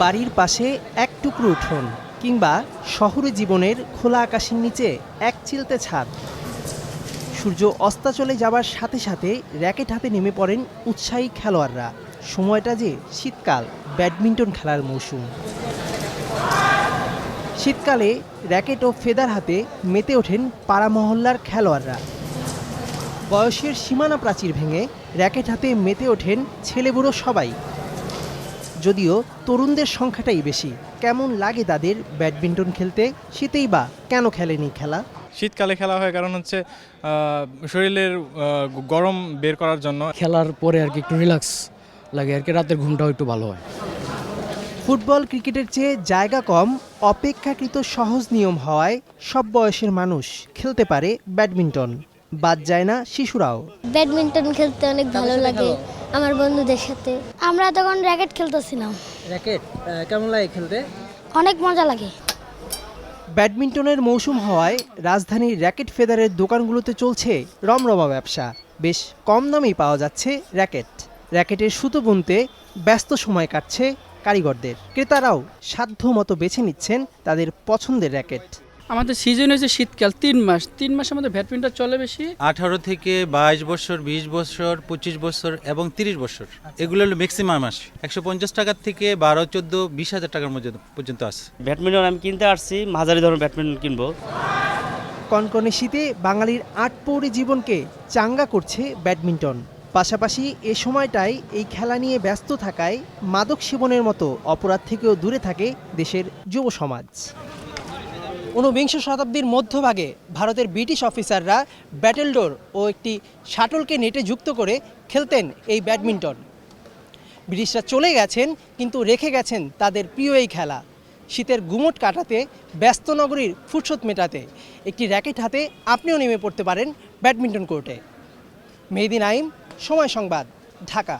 বাড়ির পাশে এক টুকরো উঠোন কিংবা শহরে জীবনের খোলা আকাশের নিচে এক চিলতে ছাদ। সূর্য অস্তাচলে যাবার সাথে সাথে র্যাকেট হাতে নেমে পড়েন উৎসাহী খেলোয়াড়রা। সময়টা যে শীতকাল, ব্যাডমিন্টন খেলার মৌসুম। শীতকালে র্যাকেট ও ফেদার হাতে মেতে ওঠেন পাড়া মহল্লার খেলোয়াড়রা। বয়সের সীমানা প্রাচীর ভেঙে র্যাকেট হাতে মেতে ওঠেন ছেলেবুড়ো সবাই। যদিও তরুণদের সংখ্যাটাই বেশি। কেমন লাগে তাদের ব্যাডমিন্টন খেলতে? শীতেই বা কেন খেলেনি খেলা? শীতকালে খেলা হয় কারণ হচ্ছে শরীরের গরম বের করার জন্য। খেলার পরে আর কি একটু রিল্যাক্স লাগে আর কি রাতের ঘুমটাও একটু ভালো হয়। ফুটবল ক্রিকেটের চেয়ে জায়গা কম অপেক্ষাকৃত সহজ নিয়ম হওয়ায় সব বয়সের মানুষ খেলতে পারে ব্যাডমিন্টন। বাদ যায় না শিশুরাও। ব্যাডমিন্টন খেলতে অনেক ভালো লাগে। আমার বন্ধুদের সাথে। আমরা তখন র্যাকেট খেলতেছিলাম। র্যাকেট কেমন লাগে খেলতে? অনেক মজা লাগে। ব্যাডমিন্টনের মৌসুম হওয়ায় রাজধানীর র্যাকেট ফেদারের দোকানগুলোতে চলছে রমরমা ব্যবসা। বেশ কম দামেই পাওয়া যাচ্ছে র্যাকেট র্যাকেটের সুতো বুনতে ব্যস্ত সময় কাটছে কারিগরদের। ক্রেতারাও সাধ্য মতো বেছে নিচ্ছেন তাদের পছন্দের র্যাকেট আমাদের সিজন হয়েছে শীতকাল তিন মাস। তিন মাস আমাদের ব্যাডমিন্টন চলে বেশি। আঠারো থেকে বাইশ বছর বিশ বছর পঁচিশ বছর এবং তিরিশ বছর। এগুলো হলো ম্যাক্সিমাম আসে একশো পঞ্চাশ টাকার থেকে বারো চোদ্দ বিশ হাজার টাকার মধ্যে পর্যন্ত আসে ব্যাডমিন্টন আমি কিনতে আসছি মাঝারি ধরনের ব্যাডমিন্টন কিনবো। কনকনে শীতে বাঙালির আটপৌরি জীবনকে চাঙ্গা করছে ব্যাডমিন্টন। পাশাপাশি এ সময়টাই এই খেলা নিয়ে ব্যস্ত থাকায় মাদক সেবনের মতো অপরাধ থেকেও দূরে থাকে দেশের যুব সমাজ। ঊনবিংশ শতাব্দীর মধ্যভাগে ভারতের ব্রিটিশ অফিসাররা ব্যাটেলডোর ও একটি শাটলকে নেটে যুক্ত করে খেলতেন এই ব্যাডমিন্টন। ব্রিটিশরা চলে গেছেন, কিন্তু রেখে গেছেন তাদের প্রিয় এই খেলা। শীতের গুমট কাটাতে, ব্যস্ত নগরীর ফুরসত মেটাতে। একটি র্যাকেট হাতে আপনিও নেমে পড়তে পারেন ব্যাডমিন্টন কোর্টে। মেহেদিন আইম, সময় সংবাদ, ঢাকা।